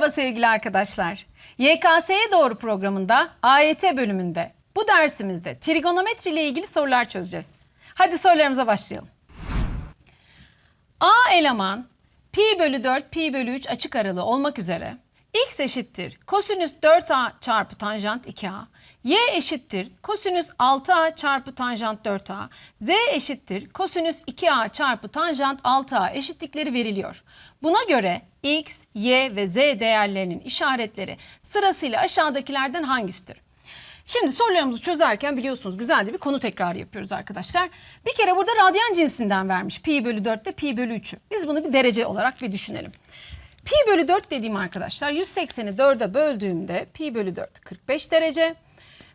Merhaba sevgili arkadaşlar. YKS'ye doğru programında AYT bölümünde bu dersimizde trigonometri ile ilgili sorular çözeceğiz. Hadi sorularımıza başlayalım. A eleman pi bölü 4 pi bölü 3 açık aralığı olmak üzere x eşittir kosinüs 4a çarpı tanjant 2a y eşittir kosinüs 6a çarpı tanjant 4a z eşittir kosinüs 2a çarpı tanjant 6a eşitlikleri veriliyor. Buna göre x, y ve z değerlerinin işaretleri sırasıyla aşağıdakilerden hangisidir? Şimdi sorularımızı çözerken biliyorsunuz güzel de bir konu tekrarı yapıyoruz arkadaşlar. Bir kere burada radyan cinsinden vermiş pi bölü 4 ile pi bölü 3'ü. Biz bunu bir derece olarak bir düşünelim. Pi bölü 4 dediğim arkadaşlar 180'i 4'e böldüğümde pi bölü 4 45 derece.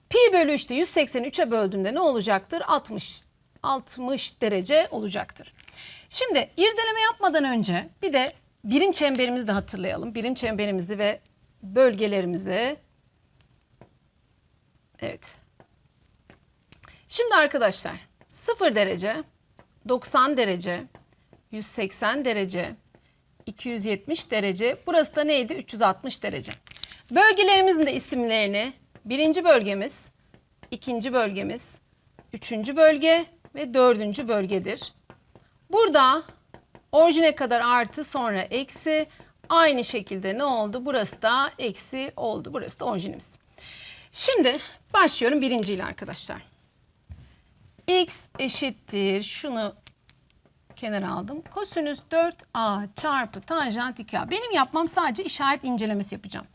Pi bölü 3 de 180'i 3'e böldüğümde ne olacaktır? 60, 60 derece olacaktır. Şimdi irdeleme yapmadan önce bir de birim çemberimizi de hatırlayalım. Birim çemberimizi ve bölgelerimizi Evet. Şimdi arkadaşlar 0 derece, 90 derece, 180 derece, 270 derece. Burası da neydi? 360 derece. Bölgelerimizin de isimlerini birinci bölgemiz, ikinci bölgemiz, üçüncü bölge ve dördüncü bölgedir. Burada orijine kadar artı sonra eksi aynı şekilde ne oldu? Burası da eksi oldu. Burası da orijinimiz. Şimdi başlıyorum birinciyle arkadaşlar. X eşittir şunu kenara aldım. Kosinüs 4a çarpı tanjant 2a. Benim yapmam sadece işaret incelemesi yapacağım.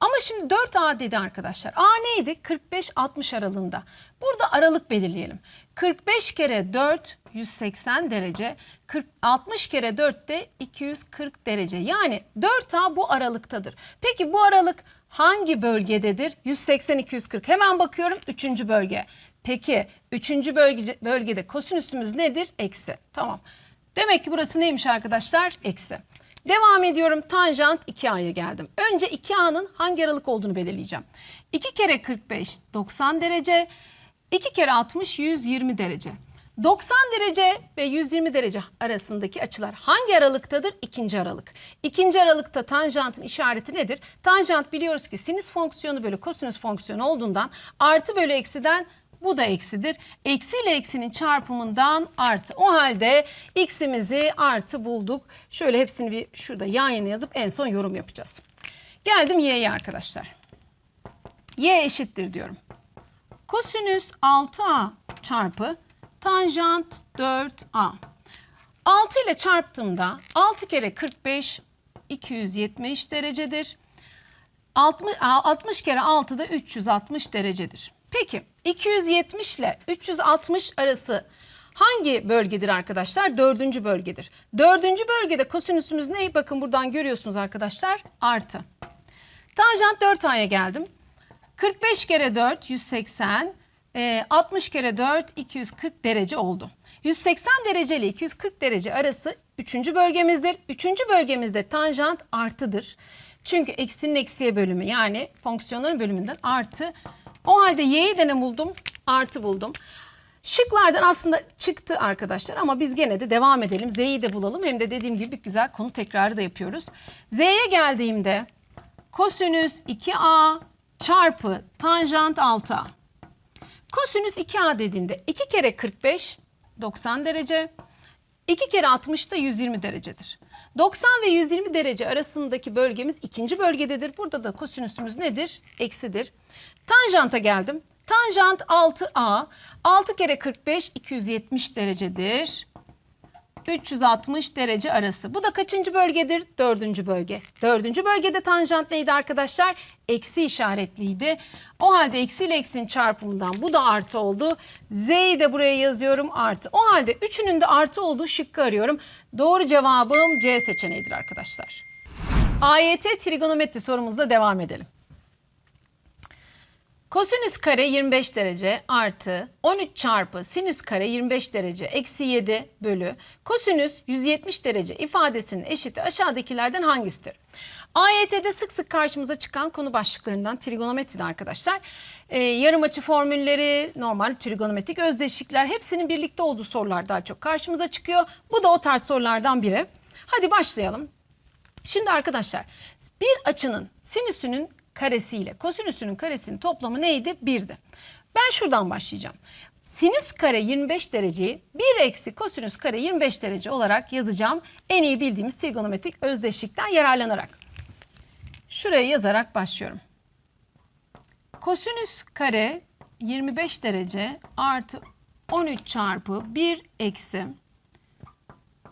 Ama şimdi 4a dedi arkadaşlar. A neydi? 45-60 aralığında. Burada aralık belirleyelim. 45 kere 4 180 derece. 40, 60 kere 4 de 240 derece. Yani 4a bu aralıktadır. Peki bu aralık hangi bölgededir? 180-240. Hemen bakıyorum 3. bölge. Peki 3. Bölge, bölgede kosinüsümüz nedir? Eksi. Tamam. Demek ki burası neymiş arkadaşlar? Eksi. Devam ediyorum. Tanjant 2a'ya geldim. Önce 2a'nın hangi aralık olduğunu belirleyeceğim. 2 kere 45 90 derece. 2 kere 60 120 derece. 90 derece ve 120 derece arasındaki açılar hangi aralıktadır? İkinci aralık. İkinci aralıkta tanjantın işareti nedir? Tanjant biliyoruz ki sinüs fonksiyonu bölü kosinüs fonksiyonu olduğundan artı bölü eksiden bu da eksidir. Eksi ile eksinin çarpımından artı. O halde x'imizi artı bulduk. Şöyle hepsini bir şurada yan yana yazıp en son yorum yapacağız. Geldim y'ye arkadaşlar. y eşittir diyorum. Kosinüs 6a çarpı tanjant 4a. 6 ile çarptığımda 6 kere 45 270 derecedir. 60, 60 kere 6 da 360 derecedir. Peki 270 ile 360 arası hangi bölgedir arkadaşlar? Dördüncü bölgedir. Dördüncü bölgede kosinüsümüz ne? Bakın buradan görüyorsunuz arkadaşlar. Artı. Tanjant 4a'ya geldim. 45 kere 4 180. e, 60 kere 4 240 derece oldu. 180 derece ile 240 derece arası 3. bölgemizdir. 3. bölgemizde tanjant artıdır. Çünkü eksinin eksiye bölümü yani fonksiyonların bölümünden artı. O halde y'yi de ne buldum? Artı buldum. Şıklardan aslında çıktı arkadaşlar ama biz gene de devam edelim. Z'yi de bulalım. Hem de dediğim gibi bir güzel konu tekrarı da yapıyoruz. Z'ye geldiğimde kosinüs 2a çarpı tanjant 6a. Kosinüs 2a dediğimde 2 kere 45 90 derece. 2 kere 60 da 120 derecedir. 90 ve 120 derece arasındaki bölgemiz ikinci bölgededir. Burada da kosinüsümüz nedir? Eksidir. Tanjanta geldim. Tanjant 6a. 6 kere 45 270 derecedir. 360 derece arası. Bu da kaçıncı bölgedir? Dördüncü bölge. Dördüncü bölgede tanjant neydi arkadaşlar? Eksi işaretliydi. O halde eksi ile eksinin çarpımından bu da artı oldu. Z'yi de buraya yazıyorum artı. O halde üçünün de artı olduğu şıkkı arıyorum. Doğru cevabım C seçeneğidir arkadaşlar. AYT trigonometri sorumuzla devam edelim. Kosinüs kare 25 derece artı 13 çarpı sinüs kare 25 derece eksi 7 bölü kosinüs 170 derece ifadesinin eşiti aşağıdakilerden hangisidir? AYT'de sık sık karşımıza çıkan konu başlıklarından trigonometride arkadaşlar. Ee, yarım açı formülleri, normal trigonometrik özdeşlikler hepsinin birlikte olduğu sorular daha çok karşımıza çıkıyor. Bu da o tarz sorulardan biri. Hadi başlayalım. Şimdi arkadaşlar bir açının sinüsünün karesiyle kosinüsünün karesinin toplamı neydi? 1'di. Ben şuradan başlayacağım. Sinüs kare 25 dereceyi 1 eksi kosinüs kare 25 derece olarak yazacağım. En iyi bildiğimiz trigonometrik özdeşlikten yararlanarak. Şuraya yazarak başlıyorum. Kosinüs kare 25 derece artı 13 çarpı 1 eksi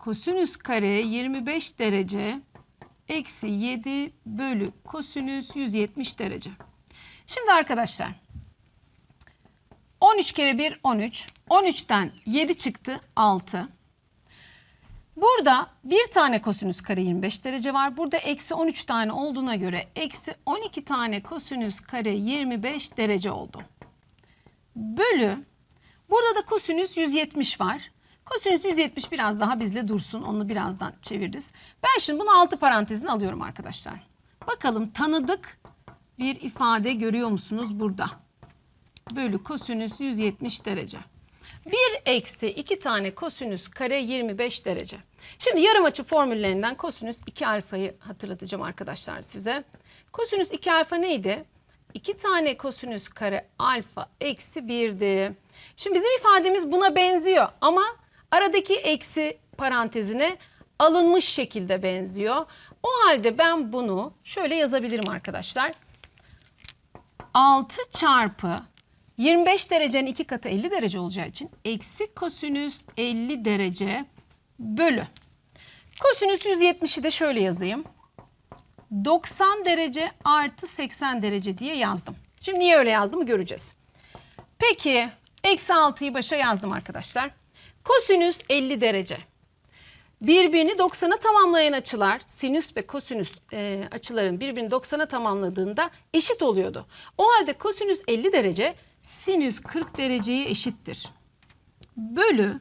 kosinüs kare 25 derece eksi 7 bölü kosinüs 170 derece. Şimdi arkadaşlar 13 kere 1 13. 13'ten 7 çıktı 6. Burada bir tane kosinüs kare 25 derece var. Burada eksi 13 tane olduğuna göre eksi 12 tane kosinüs kare 25 derece oldu. Bölü burada da kosinüs 170 var. Kosinüs 170 biraz daha bizle dursun. Onu birazdan çeviririz. Ben şimdi bunu altı parantezine alıyorum arkadaşlar. Bakalım tanıdık bir ifade görüyor musunuz burada? Bölü kosinüs 170 derece. 1 eksi 2 tane kosinüs kare 25 derece. Şimdi yarım açı formüllerinden kosinüs 2 alfayı hatırlatacağım arkadaşlar size. Kosinüs 2 alfa neydi? 2 tane kosinüs kare alfa eksi 1'di. Şimdi bizim ifademiz buna benziyor ama aradaki eksi parantezine alınmış şekilde benziyor. O halde ben bunu şöyle yazabilirim arkadaşlar. 6 çarpı 25 derecenin iki katı 50 derece olacağı için eksi kosinüs 50 derece bölü. Kosinüs 170'i de şöyle yazayım. 90 derece artı 80 derece diye yazdım. Şimdi niye öyle yazdığımı göreceğiz. Peki eksi 6'yı başa yazdım arkadaşlar. Kosinüs 50 derece. Birbirini 90'a tamamlayan açılar sinüs ve kosinüs e, açıların birbirini 90'a tamamladığında eşit oluyordu. O halde kosinüs 50 derece sinüs 40 dereceye eşittir. Bölü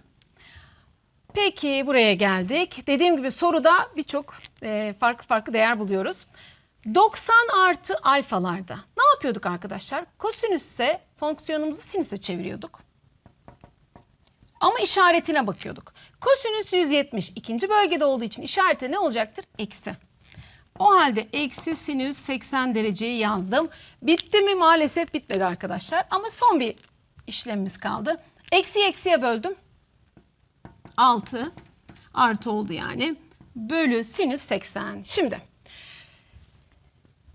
Peki buraya geldik. Dediğim gibi soruda birçok e, farklı farklı değer buluyoruz. 90 artı alfalarda ne yapıyorduk arkadaşlar? Kosinüsse fonksiyonumuzu sinüse çeviriyorduk. Ama işaretine bakıyorduk. Kosinüs 170 ikinci bölgede olduğu için işareti ne olacaktır? Eksi. O halde eksi sinüs 80 dereceyi yazdım. Bitti mi? Maalesef bitmedi arkadaşlar. Ama son bir işlemimiz kaldı. Eksi eksiye böldüm. 6 artı oldu yani. Bölü sinüs 80. Şimdi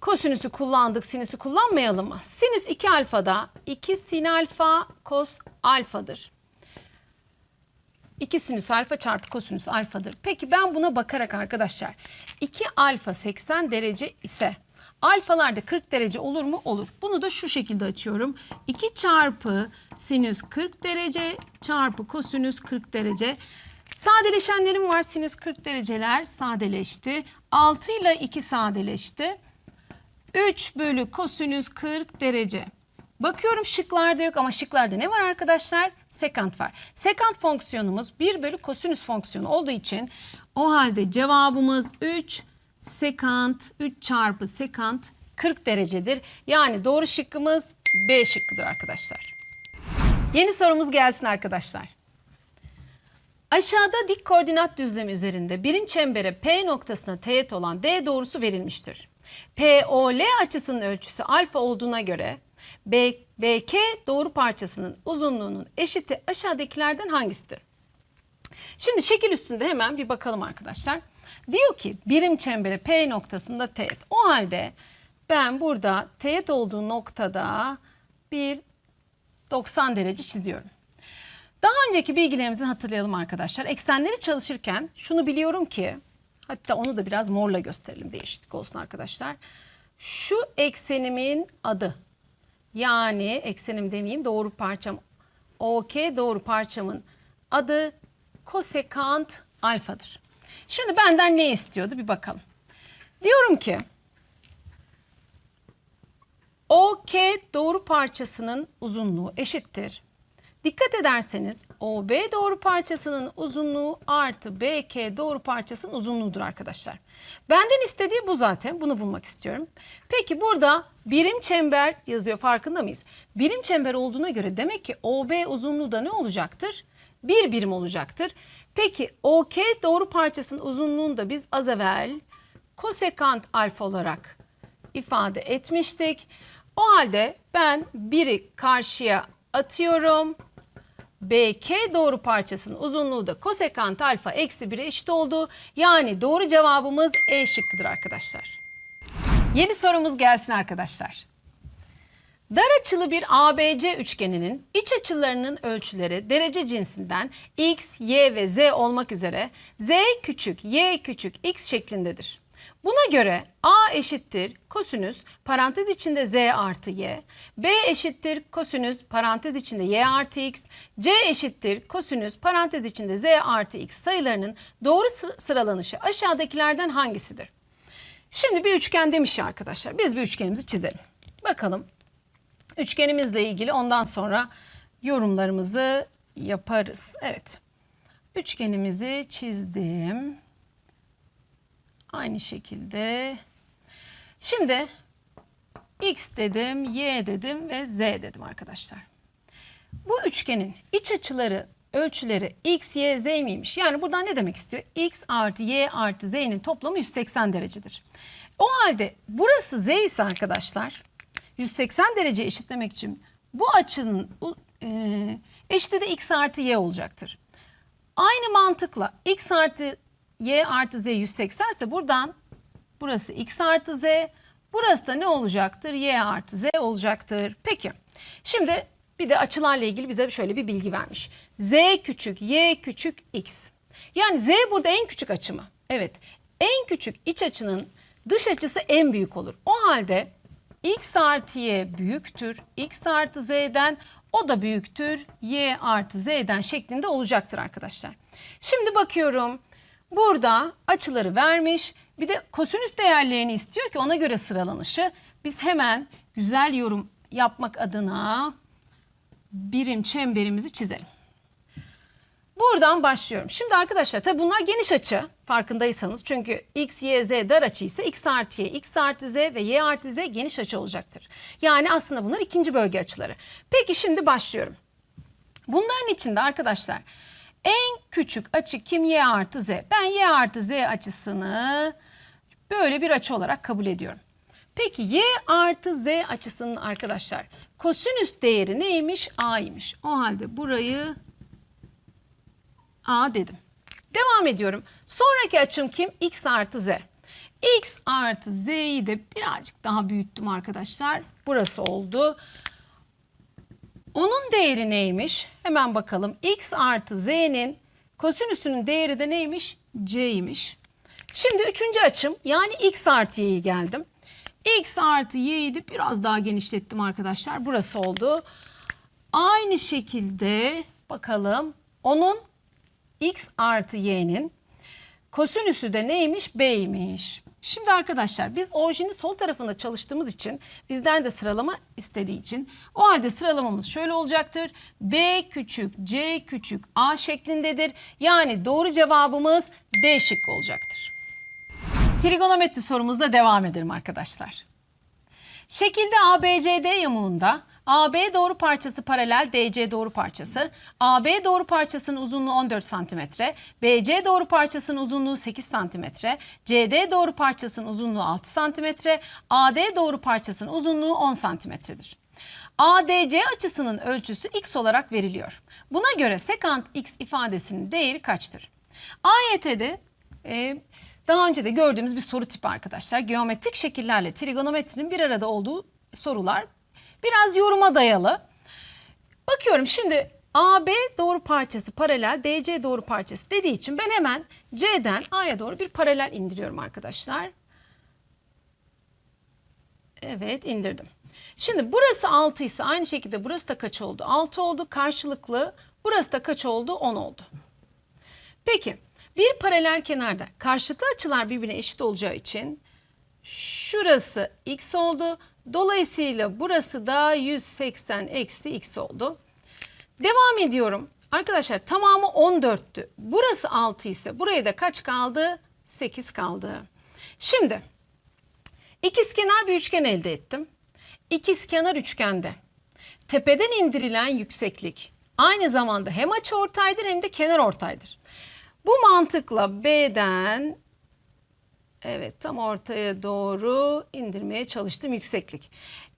kosinüsü kullandık, sinüsü kullanmayalım mı? Sinüs 2 alfada 2 sin alfa kos alfadır. 2 sinüs alfa çarpı kosinüs alfadır. Peki ben buna bakarak arkadaşlar 2 alfa 80 derece ise alfalarda 40 derece olur mu? Olur. Bunu da şu şekilde açıyorum. 2 çarpı sinüs 40 derece çarpı kosinüs 40 derece. Sadeleşenlerim var. Sinüs 40 dereceler sadeleşti. 6 ile 2 sadeleşti. 3 bölü kosinüs 40 derece. Bakıyorum şıklarda yok ama şıklarda ne var arkadaşlar? Sekant var. Sekant fonksiyonumuz 1 bölü kosinüs fonksiyonu olduğu için o halde cevabımız 3 sekant 3 çarpı sekant 40 derecedir. Yani doğru şıkkımız B şıkkıdır arkadaşlar. Yeni sorumuz gelsin arkadaşlar. Aşağıda dik koordinat düzlemi üzerinde birim çembere P noktasına teğet olan D doğrusu verilmiştir. POL açısının ölçüsü alfa olduğuna göre B, BK doğru parçasının uzunluğunun eşiti aşağıdakilerden hangisidir? Şimdi şekil üstünde hemen bir bakalım arkadaşlar. Diyor ki birim çembere P noktasında teğet. O halde ben burada teğet olduğu noktada bir 90 derece çiziyorum. Daha önceki bilgilerimizi hatırlayalım arkadaşlar. Eksenleri çalışırken şunu biliyorum ki hatta onu da biraz morla gösterelim değişiklik olsun arkadaşlar. Şu eksenimin adı yani eksenim demeyeyim doğru parçam OK doğru parçamın adı kosekant alfadır. Şimdi benden ne istiyordu bir bakalım. Diyorum ki OK doğru parçasının uzunluğu eşittir. Dikkat ederseniz OB doğru parçasının uzunluğu artı BK doğru parçasının uzunluğudur arkadaşlar. Benden istediği bu zaten. Bunu bulmak istiyorum. Peki burada birim çember yazıyor farkında mıyız? Birim çember olduğuna göre demek ki OB uzunluğu da ne olacaktır? Bir birim olacaktır. Peki OK doğru parçasının uzunluğunu da biz az evvel kosekant alfa olarak ifade etmiştik. O halde ben 1'i karşıya atıyorum. BK doğru parçasının uzunluğu da kosekant alfa eksi 1'e eşit oldu. Yani doğru cevabımız E şıkkıdır arkadaşlar. Yeni sorumuz gelsin arkadaşlar. Dar açılı bir ABC üçgeninin iç açılarının ölçüleri derece cinsinden x, y ve z olmak üzere z küçük, y küçük, x şeklindedir. Buna göre a eşittir kosinüs parantez içinde z artı y, b eşittir kosinüs parantez içinde y artı x, c eşittir kosinüs parantez içinde z artı x sayılarının doğru sı- sıralanışı aşağıdakilerden hangisidir? Şimdi bir üçgen demiş ya arkadaşlar. Biz bir üçgenimizi çizelim. Bakalım üçgenimizle ilgili ondan sonra yorumlarımızı yaparız. Evet. Üçgenimizi çizdim. Aynı şekilde. Şimdi x dedim, y dedim ve z dedim arkadaşlar. Bu üçgenin iç açıları ölçüleri x, y, z miymiş? Yani buradan ne demek istiyor? x artı y artı z'nin toplamı 180 derecedir. O halde burası z ise arkadaşlar 180 derece eşitlemek için bu açının e, eşiti de x artı y olacaktır. Aynı mantıkla x artı y artı z 180 ise buradan burası x artı z, burası da ne olacaktır? y artı z olacaktır. Peki şimdi bir de açılarla ilgili bize şöyle bir bilgi vermiş. z küçük, y küçük, x. Yani z burada en küçük açı mı? Evet. En küçük iç açının dış açısı en büyük olur. O halde x artı y büyüktür. x artı z'den o da büyüktür. y artı z'den şeklinde olacaktır arkadaşlar. Şimdi bakıyorum. Burada açıları vermiş. Bir de kosinüs değerlerini istiyor ki ona göre sıralanışı. Biz hemen güzel yorum yapmak adına birim çemberimizi çizelim. Buradan başlıyorum. Şimdi arkadaşlar tabi bunlar geniş açı farkındaysanız. Çünkü x, y, z dar açı ise x artı y, x artı z ve y artı z geniş açı olacaktır. Yani aslında bunlar ikinci bölge açıları. Peki şimdi başlıyorum. Bunların içinde arkadaşlar en küçük açı kim y artı z. Ben y artı z açısını böyle bir açı olarak kabul ediyorum. Peki y artı z açısının arkadaşlar kosinüs değeri neymiş? A'ymış. O halde burayı A dedim. Devam ediyorum. Sonraki açım kim? X artı Z. X artı Z'yi de birazcık daha büyüttüm arkadaşlar. Burası oldu. Onun değeri neymiş? Hemen bakalım. X artı Z'nin kosinüsünün değeri de neymiş? C'ymiş. Şimdi üçüncü açım yani X artı Y'yi geldim. X artı Y'yi biraz daha genişlettim arkadaşlar. Burası oldu. Aynı şekilde bakalım onun x artı y'nin kosinüsü de neymiş? B'ymiş. Şimdi arkadaşlar biz orijini sol tarafında çalıştığımız için bizden de sıralama istediği için o halde sıralamamız şöyle olacaktır. B küçük C küçük A şeklindedir. Yani doğru cevabımız D şıkkı olacaktır. Trigonometri sorumuzla devam edelim arkadaşlar. Şekilde ABCD yamuğunda AB doğru parçası paralel DC doğru parçası, AB doğru parçasının uzunluğu 14 cm, BC doğru parçasının uzunluğu 8 cm, CD doğru parçasının uzunluğu 6 cm, AD doğru parçasının uzunluğu 10 cm'dir. ADC açısının ölçüsü x olarak veriliyor. Buna göre sekant x ifadesinin değeri kaçtır? AYT'de e, daha önce de gördüğümüz bir soru tipi arkadaşlar. Geometrik şekillerle trigonometrinin bir arada olduğu sorular biraz yoruma dayalı. Bakıyorum şimdi AB doğru parçası paralel DC doğru parçası dediği için ben hemen C'den A'ya doğru bir paralel indiriyorum arkadaşlar. Evet indirdim. Şimdi burası 6 ise aynı şekilde burası da kaç oldu? 6 oldu karşılıklı. Burası da kaç oldu? 10 oldu. Peki bir paralel kenarda karşılıklı açılar birbirine eşit olacağı için şurası x oldu. Dolayısıyla burası da 180 eksi x oldu. Devam ediyorum. Arkadaşlar tamamı 14'tü. Burası 6 ise buraya da kaç kaldı? 8 kaldı. Şimdi ikizkenar bir üçgen elde ettim. İkizkenar üçgende tepeden indirilen yükseklik aynı zamanda hem açıortaydır hem de kenar ortaydır. Bu mantıkla B'den Evet tam ortaya doğru indirmeye çalıştım yükseklik.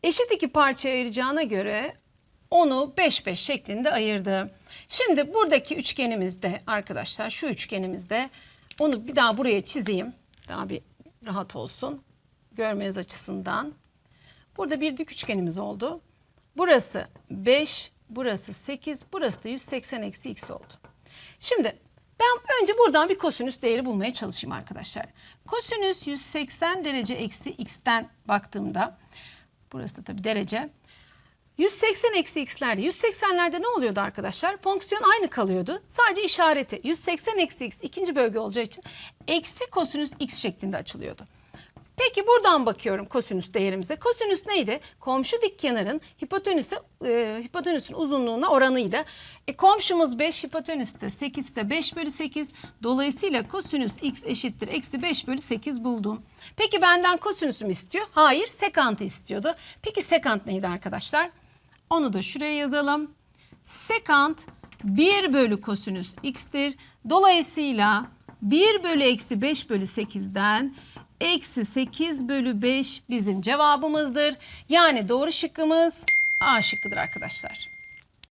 Eşit iki parçaya ayıracağına göre onu 5 5 şeklinde ayırdı. Şimdi buradaki üçgenimizde arkadaşlar şu üçgenimizde onu bir daha buraya çizeyim. Daha bir rahat olsun görmeniz açısından. Burada bir dik üçgenimiz oldu. Burası 5, burası 8, burası da 180 eksi x oldu. Şimdi ben önce buradan bir kosinüs değeri bulmaya çalışayım arkadaşlar. Kosinüs 180 derece eksi x'ten baktığımda, burası da tabii derece. 180 eksi x'lerde, 180'lerde ne oluyordu arkadaşlar? Fonksiyon aynı kalıyordu. Sadece işareti 180 eksi x ikinci bölge olacağı için eksi kosinüs x şeklinde açılıyordu. Peki buradan bakıyorum kosinüs değerimize. Kosinüs neydi? Komşu dik kenarın hipotenüse, hipotenüsün uzunluğuna oranıydı. E, komşumuz 5, hipotenüs de 8 ise 5 bölü 8. Dolayısıyla kosinüs x eşittir. Eksi 5 bölü 8 buldum. Peki benden kosinüsü mü istiyor? Hayır, sekantı istiyordu. Peki sekant neydi arkadaşlar? Onu da şuraya yazalım. Sekant 1 bölü kosinüs x'tir. Dolayısıyla 1 bölü eksi 5 bölü 8'den eksi 8 bölü 5 bizim cevabımızdır. Yani doğru şıkkımız A şıkkıdır arkadaşlar.